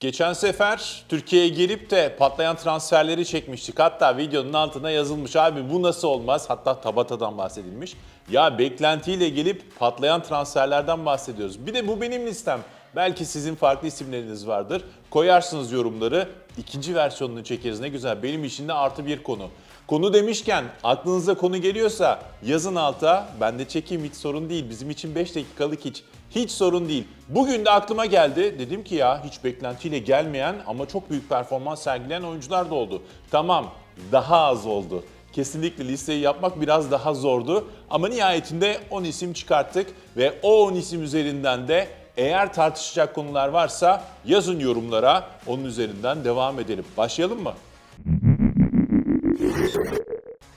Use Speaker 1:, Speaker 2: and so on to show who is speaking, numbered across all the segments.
Speaker 1: Geçen sefer Türkiye'ye gelip de patlayan transferleri çekmiştik. Hatta videonun altına yazılmış abi bu nasıl olmaz? Hatta Tabata'dan bahsedilmiş. Ya beklentiyle gelip patlayan transferlerden bahsediyoruz. Bir de bu benim listem. Belki sizin farklı isimleriniz vardır. Koyarsınız yorumları. İkinci versiyonunu çekeriz. Ne güzel. Benim için de artı bir konu. Konu demişken aklınıza konu geliyorsa yazın alta. Ben de çekeyim hiç sorun değil. Bizim için 5 dakikalık hiç. Hiç sorun değil. Bugün de aklıma geldi. Dedim ki ya hiç beklentiyle gelmeyen ama çok büyük performans sergileyen oyuncular da oldu. Tamam daha az oldu. Kesinlikle listeyi yapmak biraz daha zordu. Ama nihayetinde 10 isim çıkarttık ve o 10 isim üzerinden de eğer tartışacak konular varsa yazın yorumlara. Onun üzerinden devam edelim. Başlayalım mı?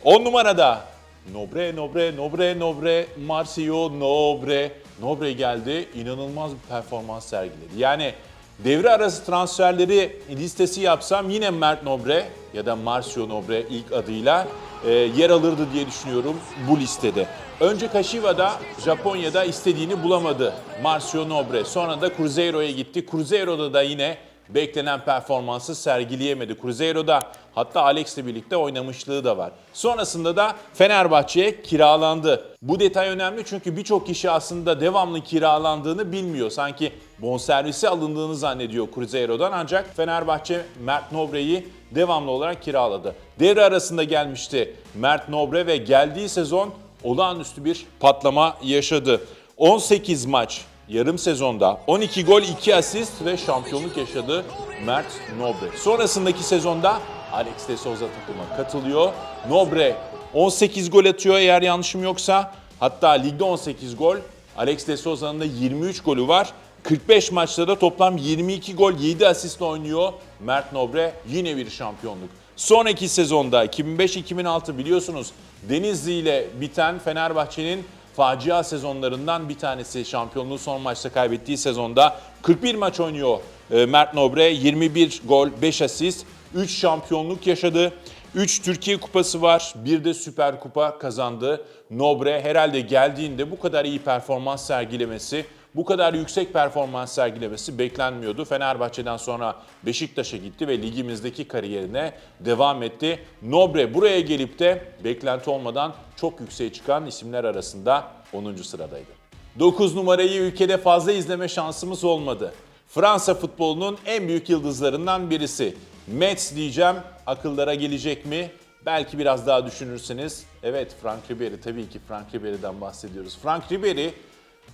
Speaker 1: 10 numarada Nobre, Nobre, Nobre, Nobre, Marcio, Nobre. Nobre geldi. İnanılmaz bir performans sergiledi. Yani devre arası transferleri listesi yapsam yine Mert Nobre ya da Marcio Nobre ilk adıyla e, yer alırdı diye düşünüyorum bu listede. Önce Kashiva'da Japonya'da istediğini bulamadı Marcio Nobre. Sonra da Cruzeiro'ya gitti. Cruzeiro'da da yine beklenen performansı sergileyemedi. Cruzeiro'da hatta Alex'le birlikte oynamışlığı da var. Sonrasında da Fenerbahçe'ye kiralandı. Bu detay önemli çünkü birçok kişi aslında devamlı kiralandığını bilmiyor. Sanki bonservisi alındığını zannediyor Cruzeiro'dan ancak Fenerbahçe Mert Nobre'yi devamlı olarak kiraladı. Devre arasında gelmişti Mert Nobre ve geldiği sezon olağanüstü bir patlama yaşadı. 18 maç yarım sezonda 12 gol 2 asist ve şampiyonluk yaşadı Mert Nobre. Sonrasındaki sezonda Alex de Souza takıma katılıyor. Nobre 18 gol atıyor eğer yanlışım yoksa. Hatta ligde 18 gol. Alex de Souza'nın da 23 golü var. 45 maçta da toplam 22 gol 7 asistle oynuyor Mert Nobre. Yine bir şampiyonluk. Sonraki sezonda 2005-2006 biliyorsunuz Denizli ile biten Fenerbahçe'nin facia sezonlarından bir tanesi. Şampiyonluğu son maçta kaybettiği sezonda 41 maç oynuyor e, Mert Nobre. 21 gol, 5 asist, 3 şampiyonluk yaşadı. 3 Türkiye Kupası var, bir de Süper Kupa kazandı. Nobre herhalde geldiğinde bu kadar iyi performans sergilemesi, bu kadar yüksek performans sergilemesi beklenmiyordu. Fenerbahçe'den sonra Beşiktaş'a gitti ve ligimizdeki kariyerine devam etti. Nobre buraya gelip de beklenti olmadan çok yükseğe çıkan isimler arasında 10. sıradaydı. 9 numarayı ülkede fazla izleme şansımız olmadı. Fransa futbolunun en büyük yıldızlarından birisi. Metz diyeceğim, akıllara gelecek mi? Belki biraz daha düşünürseniz. Evet Frank Ribery, tabii ki Frank Ribery'den bahsediyoruz. Frank Ribery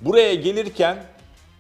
Speaker 1: buraya gelirken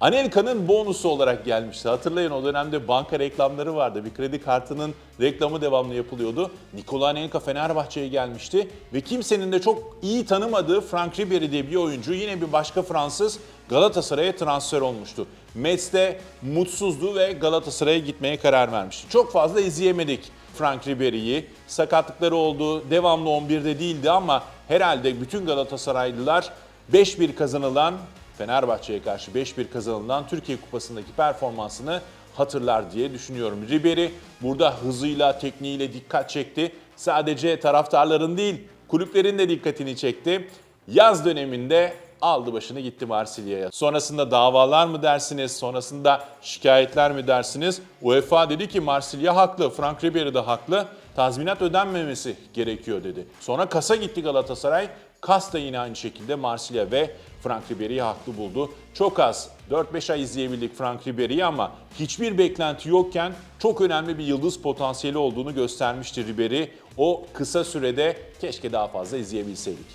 Speaker 1: Anelka'nın bonusu olarak gelmişti. Hatırlayın o dönemde banka reklamları vardı. Bir kredi kartının reklamı devamlı yapılıyordu. Nikola Anelka Fenerbahçe'ye gelmişti ve kimsenin de çok iyi tanımadığı Frank Ribery diye bir oyuncu yine bir başka Fransız Galatasaray'a transfer olmuştu. Metz'te mutsuzdu ve Galatasaray'a gitmeye karar vermişti. Çok fazla izleyemedik Frank Ribery'i. Sakatlıkları oldu, devamlı 11'de değildi ama herhalde bütün Galatasaraylılar 5-1 kazanılan Fenerbahçe'ye karşı 5-1 kazanılan Türkiye Kupası'ndaki performansını hatırlar diye düşünüyorum. Ribery burada hızıyla, tekniğiyle dikkat çekti. Sadece taraftarların değil, kulüplerin de dikkatini çekti. Yaz döneminde aldı başını gitti Marsilya'ya. Sonrasında davalar mı dersiniz, sonrasında şikayetler mi dersiniz? UEFA dedi ki Marsilya haklı, Frank Ribery de haklı. Tazminat ödenmemesi gerekiyor dedi. Sonra kasa gitti Galatasaray. Kas da yine aynı şekilde Marsilya ve Frank Ribery'i haklı buldu. Çok az 4-5 ay izleyebildik Frank Ribery'i ama hiçbir beklenti yokken çok önemli bir yıldız potansiyeli olduğunu göstermişti Ribery. O kısa sürede keşke daha fazla izleyebilseydik.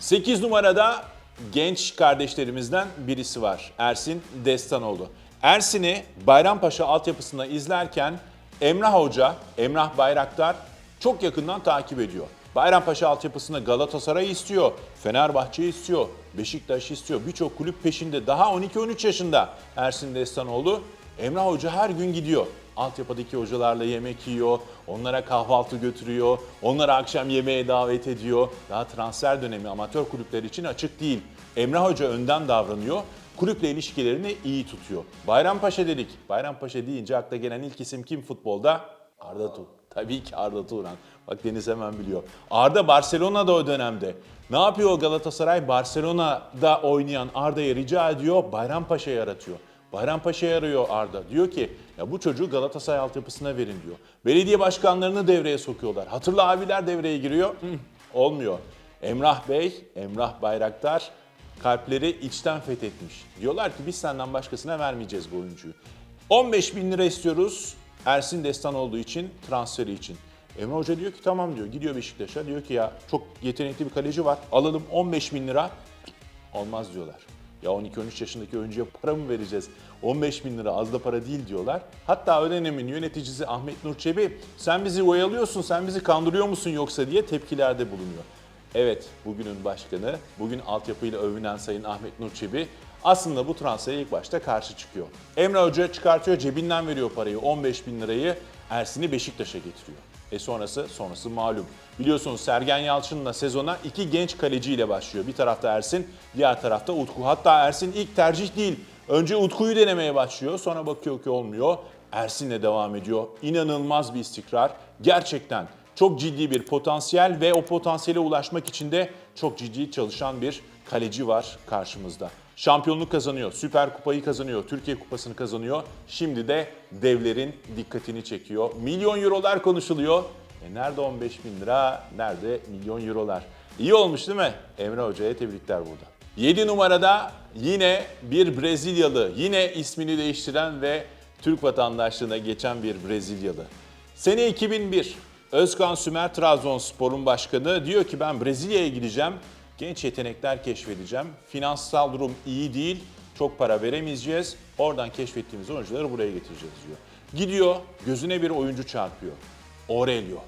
Speaker 1: 8 numarada genç kardeşlerimizden birisi var. Ersin Destanoğlu. Ersin'i Bayrampaşa altyapısında izlerken Emrah Hoca, Emrah Bayraktar çok yakından takip ediyor. Bayrampaşa altyapısında Galatasaray istiyor, Fenerbahçe istiyor, Beşiktaş istiyor. Birçok kulüp peşinde. Daha 12-13 yaşında Ersin Destanoğlu. Emrah Hoca her gün gidiyor. Altyapıdaki hocalarla yemek yiyor, onlara kahvaltı götürüyor, onları akşam yemeğe davet ediyor. Daha transfer dönemi amatör kulüpler için açık değil. Emrah Hoca önden davranıyor, kulüple ilişkilerini iyi tutuyor. Bayrampaşa dedik. Bayrampaşa deyince akla gelen ilk isim kim futbolda? Arda Turan. Tabii ki Arda Turan. Bak Deniz hemen biliyor. Arda Barcelona'da o dönemde. Ne yapıyor Galatasaray? Barcelona'da oynayan Arda'ya rica ediyor, Bayrampaşa'yı aratıyor. Bayrampaşa'yı arıyor Arda. Diyor ki ya bu çocuğu Galatasaray altyapısına verin diyor. Belediye başkanlarını devreye sokuyorlar. Hatırlı abiler devreye giriyor. Olmuyor. Emrah Bey, Emrah Bayraktar kalpleri içten fethetmiş. Diyorlar ki biz senden başkasına vermeyeceğiz bu oyuncuyu. 15 bin lira istiyoruz Ersin Destan olduğu için, transferi için. Emre Hoca diyor ki tamam diyor. Gidiyor Beşiktaş'a. Diyor ki ya çok yetenekli bir kaleci var. Alalım 15 bin lira. Olmaz diyorlar. Ya 12-13 yaşındaki oyuncuya para mı vereceğiz? 15 bin lira az da para değil diyorlar. Hatta o dönemin yöneticisi Ahmet Nur Çebi sen bizi oyalıyorsun, sen bizi kandırıyor musun yoksa diye tepkilerde bulunuyor. Evet, bugünün başkanı, bugün altyapıyla övünen Sayın Ahmet Nur Çebi aslında bu transfere ilk başta karşı çıkıyor. Emre Hoca çıkartıyor, cebinden veriyor parayı, 15 bin lirayı Ersin'i Beşiktaş'a getiriyor. E sonrası, sonrası malum. Biliyorsunuz Sergen Yalçın'la sezona iki genç kaleciyle başlıyor. Bir tarafta Ersin, diğer tarafta Utku. Hatta Ersin ilk tercih değil. Önce Utku'yu denemeye başlıyor. Sonra bakıyor ki olmuyor. Ersin'le devam ediyor. İnanılmaz bir istikrar. Gerçekten çok ciddi bir potansiyel ve o potansiyele ulaşmak için de çok ciddi çalışan bir kaleci var karşımızda. Şampiyonluk kazanıyor, Süper Kupayı kazanıyor, Türkiye Kupası'nı kazanıyor. Şimdi de devlerin dikkatini çekiyor. Milyon eurolar konuşuluyor. E nerede 15 bin lira, nerede milyon eurolar? İyi olmuş değil mi? Emre Hoca'ya tebrikler burada. 7 numarada yine bir Brezilyalı, yine ismini değiştiren ve Türk vatandaşlığına geçen bir Brezilyalı. Sene 2001, Özkan Sümer Trabzonspor'un başkanı diyor ki ben Brezilya'ya gideceğim, genç yetenekler keşfedeceğim. Finansal durum iyi değil, çok para veremeyeceğiz. Oradan keşfettiğimiz oyuncuları buraya getireceğiz diyor. Gidiyor, gözüne bir oyuncu çarpıyor. Aurelio.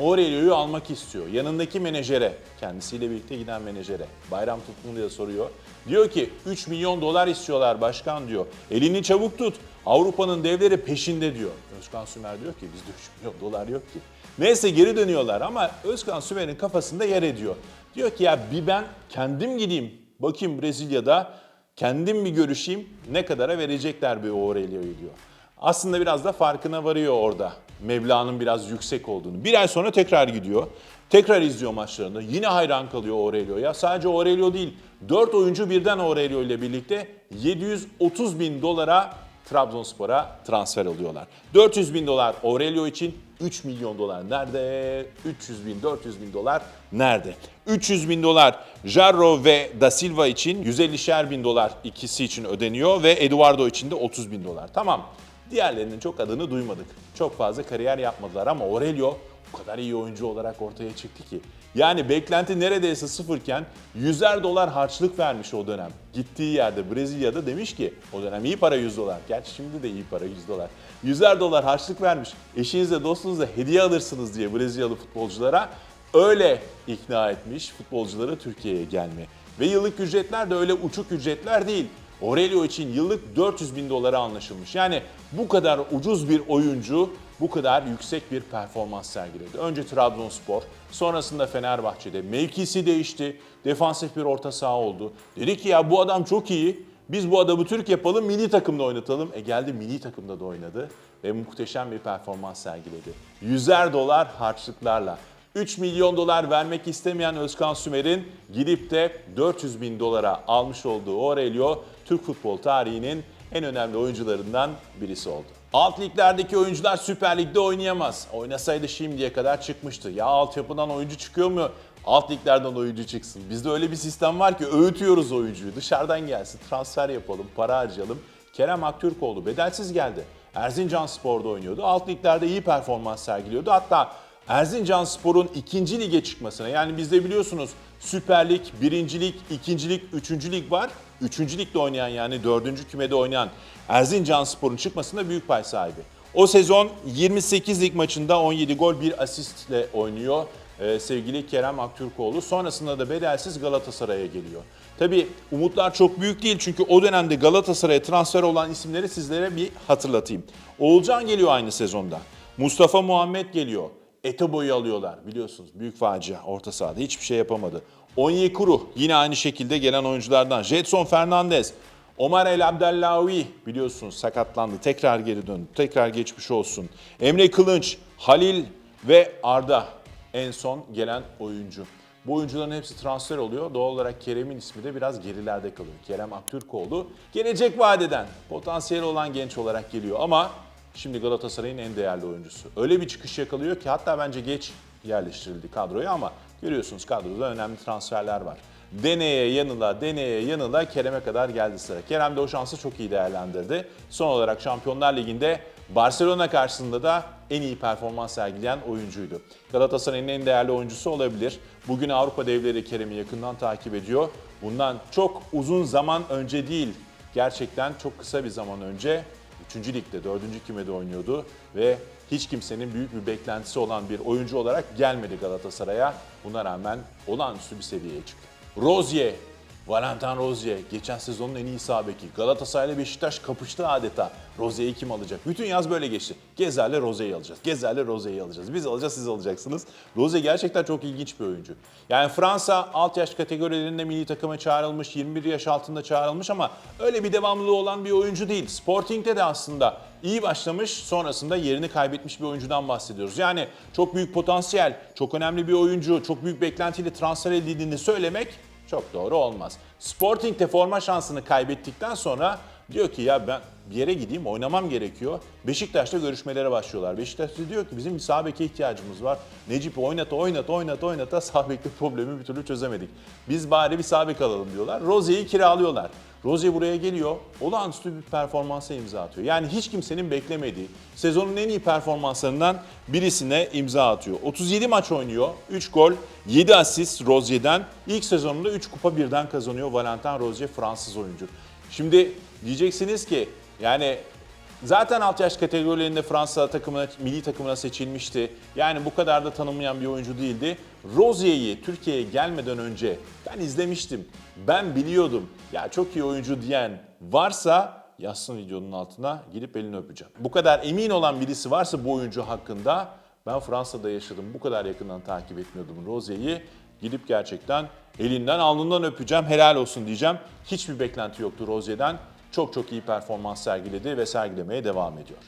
Speaker 1: Aurelio'yu almak istiyor. Yanındaki menajere, kendisiyle birlikte giden menajere, Bayram Tutkunlu'ya soruyor. Diyor ki 3 milyon dolar istiyorlar başkan diyor. Elini çabuk tut. Avrupa'nın devleri peşinde diyor. Özkan Sümer diyor ki bizde 3 milyon dolar yok ki. Neyse geri dönüyorlar ama Özkan Sümer'in kafasında yer ediyor. Diyor ki ya bir ben kendim gideyim. Bakayım Brezilya'da kendim bir görüşeyim ne kadara verecekler bir Aurelio'yu diyor. Aslında biraz da farkına varıyor orada. Meblağın biraz yüksek olduğunu. Bir ay sonra tekrar gidiyor. Tekrar izliyor maçlarını. Yine hayran kalıyor Aurelio'ya. Sadece Aurelio değil. 4 oyuncu birden Aurelio ile birlikte 730 bin dolara Trabzonspor'a transfer oluyorlar. 400 bin dolar Aurelio için 3 milyon dolar nerede? 300 bin, 400 bin dolar nerede? 300 bin dolar Jarro ve Da Silva için 150'şer bin dolar ikisi için ödeniyor ve Eduardo için de 30 bin dolar. Tamam. Diğerlerinin çok adını duymadık. Çok fazla kariyer yapmadılar ama Aurelio o kadar iyi oyuncu olarak ortaya çıktı ki. Yani beklenti neredeyse sıfırken yüzer dolar harçlık vermiş o dönem. Gittiği yerde Brezilya'da demiş ki o dönem iyi para 100 dolar. Gerçi şimdi de iyi para 100 dolar. Yüzer dolar harçlık vermiş. Eşinize dostunuza hediye alırsınız diye Brezilyalı futbolculara öyle ikna etmiş futbolcuları Türkiye'ye gelme. Ve yıllık ücretler de öyle uçuk ücretler değil. Aurelio için yıllık 400 bin dolara anlaşılmış. Yani bu kadar ucuz bir oyuncu bu kadar yüksek bir performans sergiledi. Önce Trabzonspor, sonrasında Fenerbahçe'de mevkisi değişti. Defansif bir orta saha oldu. Dedi ki ya bu adam çok iyi. Biz bu adamı Türk yapalım, milli takımda oynatalım. E geldi milli takımda da oynadı ve muhteşem bir performans sergiledi. Yüzer dolar harçlıklarla. 3 milyon dolar vermek istemeyen Özkan Sümer'in gidip de 400 bin dolara almış olduğu Aurelio, Türk futbol tarihinin en önemli oyuncularından birisi oldu. Alt liglerdeki oyuncular Süper Lig'de oynayamaz. Oynasaydı şimdiye kadar çıkmıştı. Ya altyapıdan oyuncu çıkıyor mu? Alt liglerden oyuncu çıksın. Bizde öyle bir sistem var ki öğütüyoruz oyuncuyu. Dışarıdan gelsin, transfer yapalım, para harcayalım. Kerem Aktürkoğlu bedelsiz geldi. Erzincan Spor'da oynuyordu. Alt liglerde iyi performans sergiliyordu. Hatta Erzincan Spor'un ikinci lige çıkmasına yani bizde biliyorsunuz Süper Lig, Birinci Lig, İkinci var. Üçüncü Lig'de oynayan yani dördüncü kümede oynayan Erzincan Spor'un çıkmasında büyük pay sahibi. O sezon 28 lig maçında 17 gol 1 asistle oynuyor ee, sevgili Kerem Aktürkoğlu. Sonrasında da bedelsiz Galatasaray'a geliyor. Tabi umutlar çok büyük değil çünkü o dönemde Galatasaray'a transfer olan isimleri sizlere bir hatırlatayım. Oğulcan geliyor aynı sezonda. Mustafa Muhammed geliyor. Etebo'yu alıyorlar biliyorsunuz. Büyük facia orta sahada hiçbir şey yapamadı. Onyekuru yine aynı şekilde gelen oyunculardan. Jetson Fernandez, Omar El Abdellaoui biliyorsunuz sakatlandı. Tekrar geri döndü. Tekrar geçmiş olsun. Emre Kılınç, Halil ve Arda en son gelen oyuncu. Bu oyuncuların hepsi transfer oluyor. Doğal olarak Kerem'in ismi de biraz gerilerde kalıyor. Kerem Aktürkoğlu gelecek vadeden potansiyeli olan genç olarak geliyor ama şimdi Galatasaray'ın en değerli oyuncusu. Öyle bir çıkış yakalıyor ki hatta bence geç yerleştirildi kadroya ama görüyorsunuz kadroda önemli transferler var. Deneye yanıla, deneye yanıla Kerem'e kadar geldi sıra. Kerem de o şansı çok iyi değerlendirdi. Son olarak Şampiyonlar Ligi'nde Barcelona karşısında da en iyi performans sergileyen oyuncuydu. Galatasaray'ın en değerli oyuncusu olabilir. Bugün Avrupa devleri Kerem'i yakından takip ediyor. Bundan çok uzun zaman önce değil, gerçekten çok kısa bir zaman önce 3. ligde 4. kümede oynuyordu ve hiç kimsenin büyük bir beklentisi olan bir oyuncu olarak gelmedi Galatasaray'a. Buna rağmen olağanüstü bir seviyeye çıktı. Rozier, Valentin Rozier geçen sezonun en iyi sağ beki. Galatasaray ile Beşiktaş kapıştı adeta. Rozier'i kim alacak? Bütün yaz böyle geçti. Gezer'le Rozier'i alacağız. Gezer'le Rozier'i alacağız. Biz alacağız, siz alacaksınız. Rozier gerçekten çok ilginç bir oyuncu. Yani Fransa alt yaş kategorilerinde milli takıma çağrılmış, 21 yaş altında çağrılmış ama öyle bir devamlılığı olan bir oyuncu değil. Sporting'de de aslında iyi başlamış, sonrasında yerini kaybetmiş bir oyuncudan bahsediyoruz. Yani çok büyük potansiyel, çok önemli bir oyuncu, çok büyük beklentiyle transfer edildiğini söylemek çok doğru olmaz. Sporting'de forma şansını kaybettikten sonra diyor ki ya ben bir yere gideyim oynamam gerekiyor. Beşiktaş'ta görüşmelere başlıyorlar. Beşiktaş diyor ki bizim bir sağ ihtiyacımız var. Necip oynat oynat oynat oynata sağ problemi bir türlü çözemedik. Biz bari bir sağ bek alalım diyorlar. Rozier'i kiralıyorlar. Rozier buraya geliyor, olağanüstü bir performansa imza atıyor. Yani hiç kimsenin beklemediği, sezonun en iyi performanslarından birisine imza atıyor. 37 maç oynuyor, 3 gol, 7 asist Rozier'den. İlk sezonunda 3 kupa birden kazanıyor Valentin Rozier, Fransız oyuncu. Şimdi diyeceksiniz ki yani Zaten alt yaş kategorilerinde Fransa takımına, milli takımına seçilmişti. Yani bu kadar da tanınmayan bir oyuncu değildi. Rozier'i Türkiye'ye gelmeden önce ben izlemiştim. Ben biliyordum. Ya çok iyi oyuncu diyen varsa yazsın videonun altına gidip elini öpeceğim. Bu kadar emin olan birisi varsa bu oyuncu hakkında ben Fransa'da yaşadım. Bu kadar yakından takip etmiyordum Rozier'i. Gidip gerçekten elinden alnından öpeceğim. Helal olsun diyeceğim. Hiçbir beklenti yoktu Rozier'den çok çok iyi performans sergiledi ve sergilemeye devam ediyor.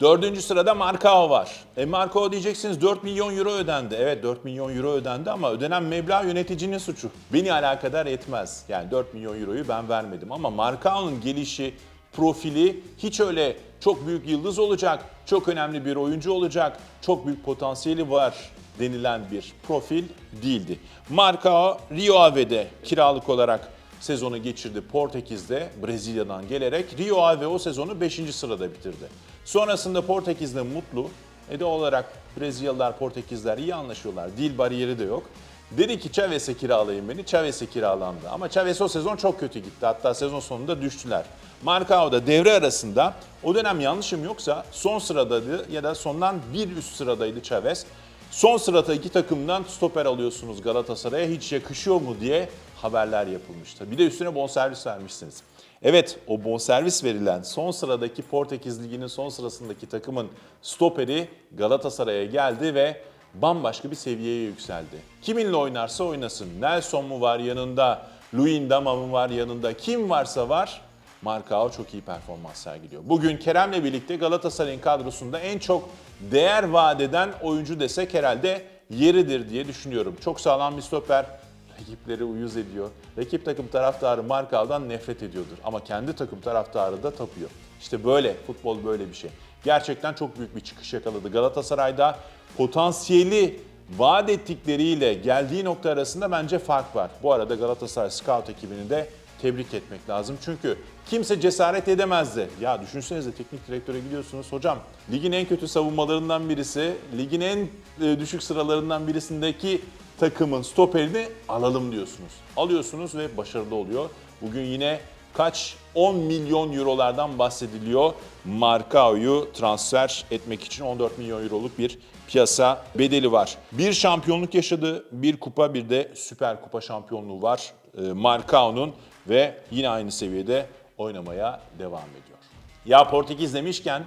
Speaker 1: Dördüncü sırada Markao var. E Markao diyeceksiniz 4 milyon euro ödendi. Evet 4 milyon euro ödendi ama ödenen meblağ yöneticinin suçu. Beni alakadar etmez. Yani 4 milyon euroyu ben vermedim ama Markao'nun gelişi, profili hiç öyle çok büyük yıldız olacak, çok önemli bir oyuncu olacak, çok büyük potansiyeli var denilen bir profil değildi. Markao Rio Ave'de kiralık olarak sezonu geçirdi Portekiz'de Brezilya'dan gelerek. Rio Ave o sezonu 5. sırada bitirdi. Sonrasında Portekiz'de mutlu. E de olarak Brezilyalılar, Portekizler iyi anlaşıyorlar. Dil bariyeri de yok. Dedi ki Chavez'e kiralayın beni. Chavez'e kiralandı. Ama Chavez o sezon çok kötü gitti. Hatta sezon sonunda düştüler. Marcao da devre arasında o dönem yanlışım yoksa son sıradaydı ya da sondan bir üst sıradaydı Chavez. Son sırada iki takımdan stoper alıyorsunuz Galatasaray'a hiç yakışıyor mu diye haberler yapılmıştı. Bir de üstüne bonservis vermişsiniz. Evet o bonservis verilen son sıradaki Portekiz Ligi'nin son sırasındaki takımın stoperi Galatasaray'a geldi ve bambaşka bir seviyeye yükseldi. Kiminle oynarsa oynasın. Nelson mu var yanında, Luyendama mı var yanında, kim varsa var. Markao çok iyi performans sergiliyor. Bugün Kerem'le birlikte Galatasaray'ın kadrosunda en çok değer vaat eden oyuncu desek herhalde yeridir diye düşünüyorum. Çok sağlam bir stoper, rakipleri uyuz ediyor. Rakip takım taraftarı Markao'dan nefret ediyordur ama kendi takım taraftarı da tapıyor. İşte böyle, futbol böyle bir şey. Gerçekten çok büyük bir çıkış yakaladı. Galatasaray'da potansiyeli vaat ettikleriyle geldiği nokta arasında bence fark var. Bu arada Galatasaray Scout ekibini de tebrik etmek lazım. Çünkü kimse cesaret edemezdi. Ya düşünsenize teknik direktöre gidiyorsunuz. Hocam ligin en kötü savunmalarından birisi, ligin en e, düşük sıralarından birisindeki takımın stoperini alalım diyorsunuz. Alıyorsunuz ve başarılı oluyor. Bugün yine kaç 10 milyon eurolardan bahsediliyor. Markao'yu transfer etmek için 14 milyon euroluk bir piyasa bedeli var. Bir şampiyonluk yaşadı, bir kupa bir de süper kupa şampiyonluğu var e, Markao'nun ve yine aynı seviyede oynamaya devam ediyor. Ya Portekiz demişken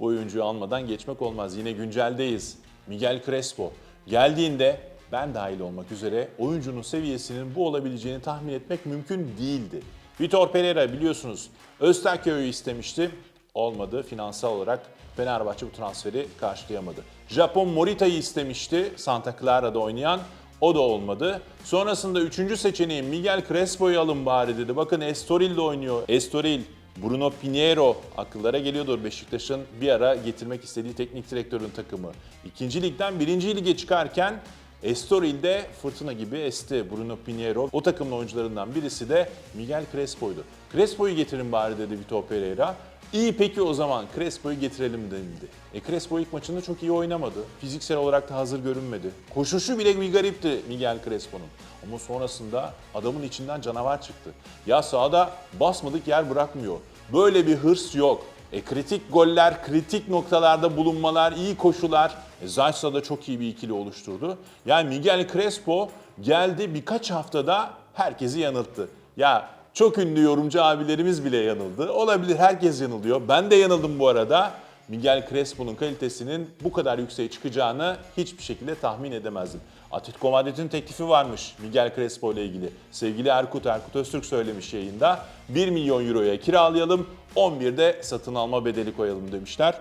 Speaker 1: bu oyuncuyu almadan geçmek olmaz. Yine günceldeyiz. Miguel Crespo geldiğinde ben dahil olmak üzere oyuncunun seviyesinin bu olabileceğini tahmin etmek mümkün değildi. Vitor Pereira biliyorsunuz Öztaköy'ü istemişti. Olmadı. Finansal olarak Fenerbahçe bu transferi karşılayamadı. Japon Morita'yı istemişti. Santa Clara'da oynayan. O da olmadı. Sonrasında üçüncü seçeneğim Miguel Crespo'yu alın bari dedi. Bakın Estoril de oynuyor. Estoril, Bruno Pinheiro akıllara geliyordur Beşiktaş'ın bir ara getirmek istediği teknik direktörün takımı. İkinci ligden birinci lige çıkarken Estoril'de fırtına gibi esti Bruno Pinheiro. O takımın oyuncularından birisi de Miguel Crespo'ydu. Crespo'yu getirin bari dedi Vitor Pereira. İyi peki o zaman Crespo'yu getirelim denildi. E Crespo ilk maçında çok iyi oynamadı. Fiziksel olarak da hazır görünmedi. Koşuşu bile bir garipti Miguel Crespo'nun. Ama sonrasında adamın içinden canavar çıktı. Ya sahada basmadık yer bırakmıyor. Böyle bir hırs yok. E kritik goller, kritik noktalarda bulunmalar, iyi koşular. E Zayt'sa da çok iyi bir ikili oluşturdu. Yani Miguel Crespo geldi birkaç haftada herkesi yanılttı. Ya çok ünlü yorumcu abilerimiz bile yanıldı. Olabilir herkes yanılıyor. Ben de yanıldım bu arada. Miguel Crespo'nun kalitesinin bu kadar yükseğe çıkacağını hiçbir şekilde tahmin edemezdim. Atletico Madrid'in teklifi varmış Miguel Crespo ile ilgili. Sevgili Erkut, Erkut Öztürk söylemiş yayında. 1 milyon euroya kiralayalım, 11'de satın alma bedeli koyalım demişler.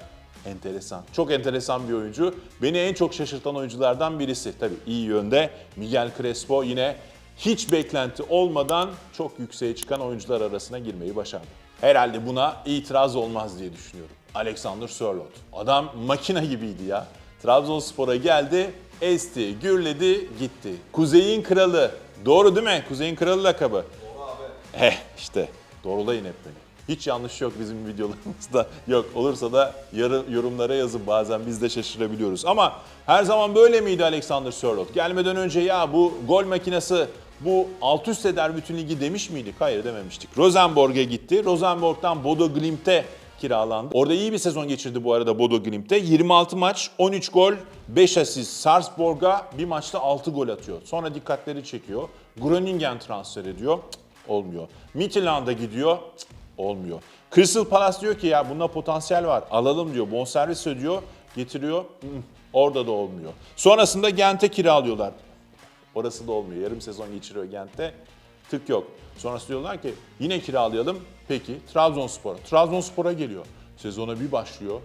Speaker 1: Enteresan. Çok enteresan bir oyuncu. Beni en çok şaşırtan oyunculardan birisi. Tabii iyi yönde. Miguel Crespo yine hiç beklenti olmadan çok yükseğe çıkan oyuncular arasına girmeyi başardı. Herhalde buna itiraz olmaz diye düşünüyorum. Alexander Sörloth. Adam makine gibiydi ya. Trabzonspor'a geldi, esti, gürledi, gitti. Kuzey'in kralı. Doğru değil mi? Kuzey'in kralı lakabı. Doğru abi. Eh işte. Doğrulayın hep beni. Hiç yanlış yok bizim videolarımızda. Yok olursa da yarı yorumlara yazın bazen biz de şaşırabiliyoruz. Ama her zaman böyle miydi Alexander Sörloth? Gelmeden önce ya bu gol makinesi bu alt üst eder bütün ligi demiş miydik? Hayır dememiştik. Rosenborg'a gitti. Rosenborg'dan Bodo Glimt'e kiralandı. Orada iyi bir sezon geçirdi bu arada Bodo Glimt'te. 26 maç, 13 gol, 5 asist. Sarpsborg'a bir maçta 6 gol atıyor. Sonra dikkatleri çekiyor. Groningen transfer ediyor. Cık, olmuyor. Midtjylland'a gidiyor. Cık, olmuyor. Crystal Palace diyor ki ya bunda potansiyel var. Alalım diyor. Bonservis ödüyor. Getiriyor. Orada da olmuyor. Sonrasında Gent'e kiralıyorlar. Orası da olmuyor. Yarım sezon geçiriyor Gent'te. Tık yok. Sonrası diyorlar ki yine kiralayalım. Peki Trabzonspor. Trabzonspor'a geliyor. Sezona bir başlıyor.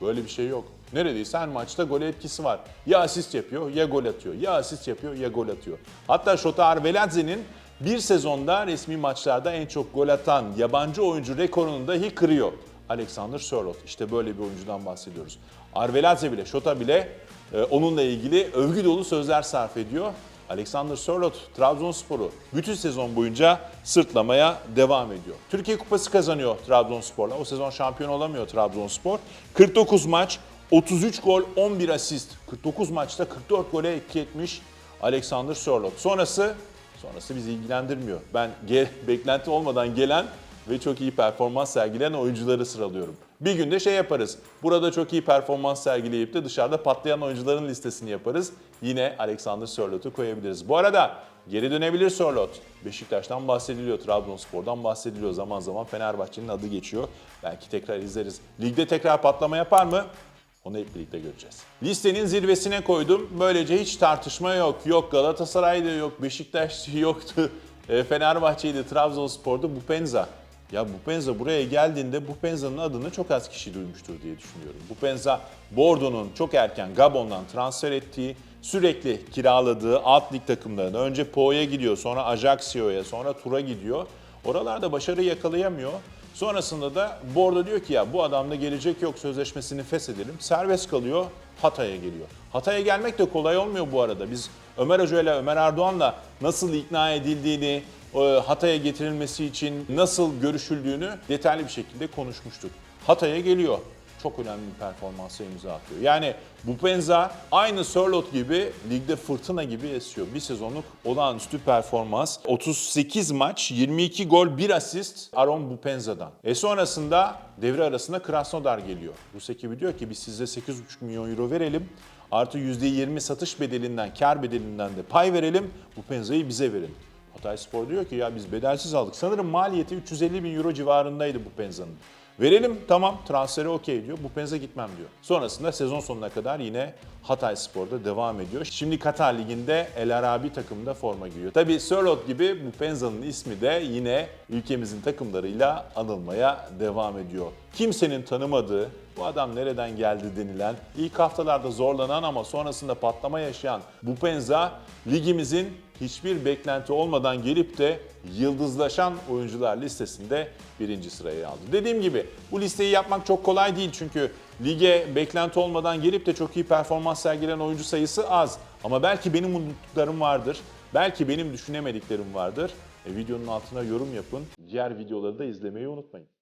Speaker 1: Böyle bir şey yok. Neredeyse her maçta gol etkisi var. Ya asist yapıyor ya gol atıyor. Ya asist yapıyor ya gol atıyor. Hatta Şota Arveladze'nin bir sezonda resmi maçlarda en çok gol atan yabancı oyuncu rekorunu dahi kırıyor. Alexander Sörloth. İşte böyle bir oyuncudan bahsediyoruz. Arveladze bile, Şota bile e, onunla ilgili övgü dolu sözler sarf ediyor. Alexander Sörloth Trabzonspor'u bütün sezon boyunca sırtlamaya devam ediyor. Türkiye Kupası kazanıyor Trabzonspor'la. O sezon şampiyon olamıyor Trabzonspor. 49 maç, 33 gol, 11 asist. 49 maçta 44 gole etki etmiş Alexander Sörloth. Sonrası sonrası bizi ilgilendirmiyor. Ben ge- beklenti olmadan gelen ve çok iyi performans sergileyen oyuncuları sıralıyorum. Bir günde şey yaparız. Burada çok iyi performans sergileyip de dışarıda patlayan oyuncuların listesini yaparız. Yine Alexander Sörloth'u koyabiliriz. Bu arada geri dönebilir Sörloth. Beşiktaş'tan bahsediliyor, Trabzonspor'dan bahsediliyor. Zaman zaman Fenerbahçe'nin adı geçiyor. Belki tekrar izleriz. Ligde tekrar patlama yapar mı? Onu hep birlikte göreceğiz. Listenin zirvesine koydum. Böylece hiç tartışma yok. Yok Galatasaray'da yok, Beşiktaş'ta yoktu. E, Fenerbahçe'ydi, Trabzonspor'da Bupenza. Ya Bupenza buraya geldiğinde Bupenza'nın adını çok az kişi duymuştur diye düşünüyorum. Bupenza, Bordeaux'un çok erken Gabon'dan transfer ettiği, sürekli kiraladığı alt lig takımlarına önce Po'ya gidiyor, sonra Ajacsio'ya, sonra Tur'a gidiyor. Oralarda başarı yakalayamıyor. Sonrasında da Bordo diyor ki ya bu adamda gelecek yok sözleşmesini feshedelim. Serbest kalıyor Hatay'a geliyor. Hatay'a gelmek de kolay olmuyor bu arada. Biz Ömer Hoca ile Ömer Erdoğan'la nasıl ikna edildiğini, Hatay'a getirilmesi için nasıl görüşüldüğünü detaylı bir şekilde konuşmuştuk. Hatay'a geliyor. Çok önemli bir performansa imza atıyor. Yani Bupenza aynı Sörloth gibi ligde fırtına gibi esiyor. Bir sezonluk olağanüstü performans. 38 maç, 22 gol, 1 asist Aron Bupenza'dan. E sonrasında devre arasında Krasnodar geliyor. Rus ekibi diyor ki biz size 8,5 milyon euro verelim. Artı %20 satış bedelinden, kar bedelinden de pay verelim. Bupenza'yı bize verin. Hatay Spor diyor ki ya biz bedelsiz aldık. Sanırım maliyeti 350 bin euro civarındaydı bu Penza'nın. Verelim tamam transferi okey diyor. Bu Penza gitmem diyor. Sonrasında sezon sonuna kadar yine Hatay Spor'da devam ediyor. Şimdi Katar Ligi'nde El Arabi takımında forma giyiyor. Tabi Sörloth gibi bu Penza'nın ismi de yine ülkemizin takımlarıyla anılmaya devam ediyor. Kimsenin tanımadığı, bu adam nereden geldi denilen, ilk haftalarda zorlanan ama sonrasında patlama yaşayan Bupenza ligimizin hiçbir beklenti olmadan gelip de yıldızlaşan oyuncular listesinde birinci sırayı aldı. Dediğim gibi bu listeyi yapmak çok kolay değil çünkü lige beklenti olmadan gelip de çok iyi performans sergileyen oyuncu sayısı az. Ama belki benim unuttuklarım vardır, belki benim düşünemediklerim vardır. E, videonun altına yorum yapın, diğer videoları da izlemeyi unutmayın.